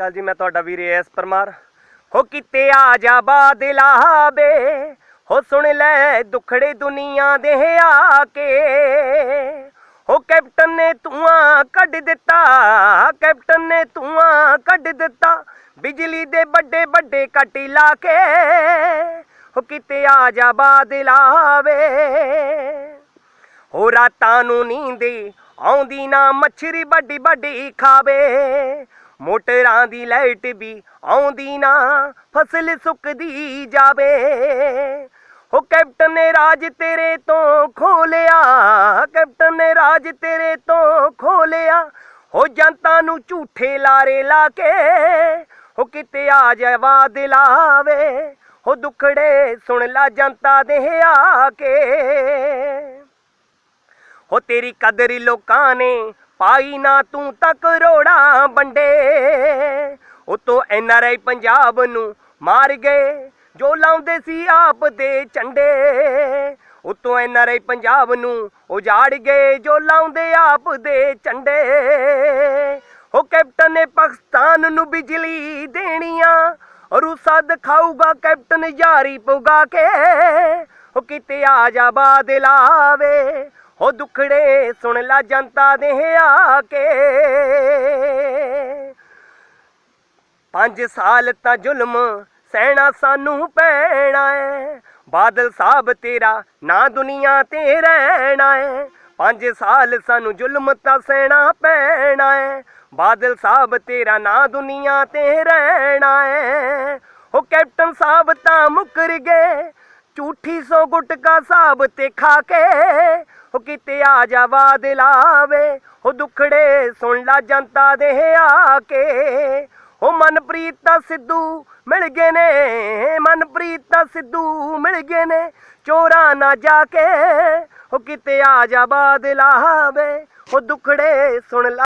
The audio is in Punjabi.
ਅਕਾਲ ਜੀ, ਮੈਂ ਤੁਹਾਡਾ ਵੀਰ ਐਸ ਪਰਮਾਰ। ਹੋ ਕਿਤੇ ਆ ਜਾ ਬਾਦਲਾ ਬੇ ਹੋ ਸੁਣ ਲੈ ਦੁਖੜੇ ਦੁਨੀਆ ਦੇ ਆ ਕੇ। ਹੋ ਕੈਪਟਨ ਨੇ ਧੂਆਂ ਕੱਢ ਦਿੱਤਾ, ਕੈਪਟਨ ਨੇ ਧੂਆਂ ਕੱਢ ਦਿੱਤਾ, ਬਿਜਲੀ ਦੇ ਵੱਡੇ ਵੱਡੇ ਕੱਟ ਲਾ ਕੇ। ਹੋ ਕਿਤੇ ਆ ਜਾ ਬਾਦਲਾ ਵੇ ਹੋ ਰਾਤਾਂ ਨੂੰ ਨੀਂਦ ਆਉਂਦੀ ਨਾ ਮੱਛਰੀ ਵੱਡੀ ਵੱਡੀ ਖਾਵੇ। ਮੋਟਰਾਂ ਦੀ ਲਾਈਟ ਵੀ ਆਉਂਦੀ ਨਾ, ਫਸਲ ਸੁੱਕਦੀ ਜਾਵੇ। ਹੋ ਕੈਪਟਨ ਨੇ ਰਾਜ ਤੇਰੇ ਤੋਂ ਖੋਲਿਆ, ਕੈਪਟਨ ਨੇ ਰਾਜ ਤੇਰੇ ਤੋਂ ਖੋਲਿਆ। ਹੋ ਜਨਤਾ ਨੂੰ ਝੂਠੇ ਲਾਰੇ ਲਾ ਕੇ, ਹੋ ਕਿਤੇ ਆ ਜਾਵਾ ਦਿਲਾਵੇ ਹੋ ਦੁਖੜੇ ਸੁਣ ਲਾ ਜਨਤਾ ਦੇ ਆ ਕੇ। ਹੋ ਤੇਰੀ ਕਦਰ ਲੋਕਾਂ ਨੇ ਪਾਈ ਨਾ ਤੂੰ ਤਾਂ ਕਰੋੜਾਂ ਵੰਡੇ। ਉਤੋਂ ਐਨ ਆਰ ਆਈ ਪੰਜਾਬ ਨੂੰ ਮਾਰ ਗਏ, ਜੋ ਲਾਉਂਦੇ ਸੀ ਆਪ ਦੇ ਝੰਡੇ। ਉਤੋਂ ਐਨ ਆਰ ਆਈ ਪੰਜਾਬ ਨੂੰ ਉਜਾੜ ਗਏ, ਜੋ ਲਾਉਂਦੇ ਆਪ ਦੇ ਝੰਡੇ। ਹੋ ਕੈਪਟਨ ਨੇ ਪਾਕਿਸਤਾਨ ਨੂੰ ਬਿਜਲੀ ਦੇਣੀਆਂ, ਰੂਸਾ ਦਿਖਾਊਗਾ ਕੈਪਟਨ ਯਾਰੀ ਪੁਗਾ ਕੇ। ਉਹ ਕਿਤੇ ਆ ਜਾ ਬਾਦਲਾਵੇ ਹੋ ਦੁਖੜੇ ਸੁਣ ਲਾ ਜਨਤਾ ਦੇ ਆ ਕੇ। ਪੰਜ ਸਾਲ ਤਾਂ ਜ਼ੁਲਮ ਸਹਿਣਾ ਸਾਨੂੰ ਪੈਣਾ ਹੈ ਬਾਦਲ ਸਾਹਿਬ ਤੇਰਾ ਨਾ ਦੁਨੀਆ ਤੇ ਰਹਿਣਾ ਹੈ ਪੰਜ ਸਾਲ ਸਾਨੂੰ ਜ਼ੁਲਮ ਤਾਂ ਸਹਿਣਾ ਪੈਣਾ ਹੈ ਬਾਦਲ ਸਾਹਿਬ ਤੇਰਾ ਨਾ ਦੁਨੀਆ ਤੇ ਰਹਿਣਾ ਹੈ ਉਹ ਕੈਪਟਨ ਸਾਹਿਬ ਤਾਂ ਮੁਕਰ ਗਏ। ਝੂਠੀ ਸੋ ਗੁਟਕਾ ਸਾਹਿਬ ਤੇ ਖਾ ਕੇ ਉਹ ਕਿਤੇ ਆ ਜਾ ਬਾਦਲਾਵੇ ਉਹ ਦੁਖੜੇ ਸੁਣ ਲਾ ਜਨਤਾ ਦੇ ਆ ਕੇ। ਉਹ ਮਨਪ੍ਰੀਤ ਤਾਂ ਸਿੱਧੂ ਮਿਲ ਗਏ ਨੇ, ਮਨਪ੍ਰੀਤ ਤਾਂ ਸਿੱਧੂ ਮਿਲ ਗਏ ਨੇ, ਚੋਰਾਂ ਨਾ ਜਾ ਕੇ। ਉਹ ਕਿਤੇ ਆ ਜਾ ਬਾਦਲਾਵੇ ਉਹ ਦੁਖੜੇ ਸੁਣ ਲਾ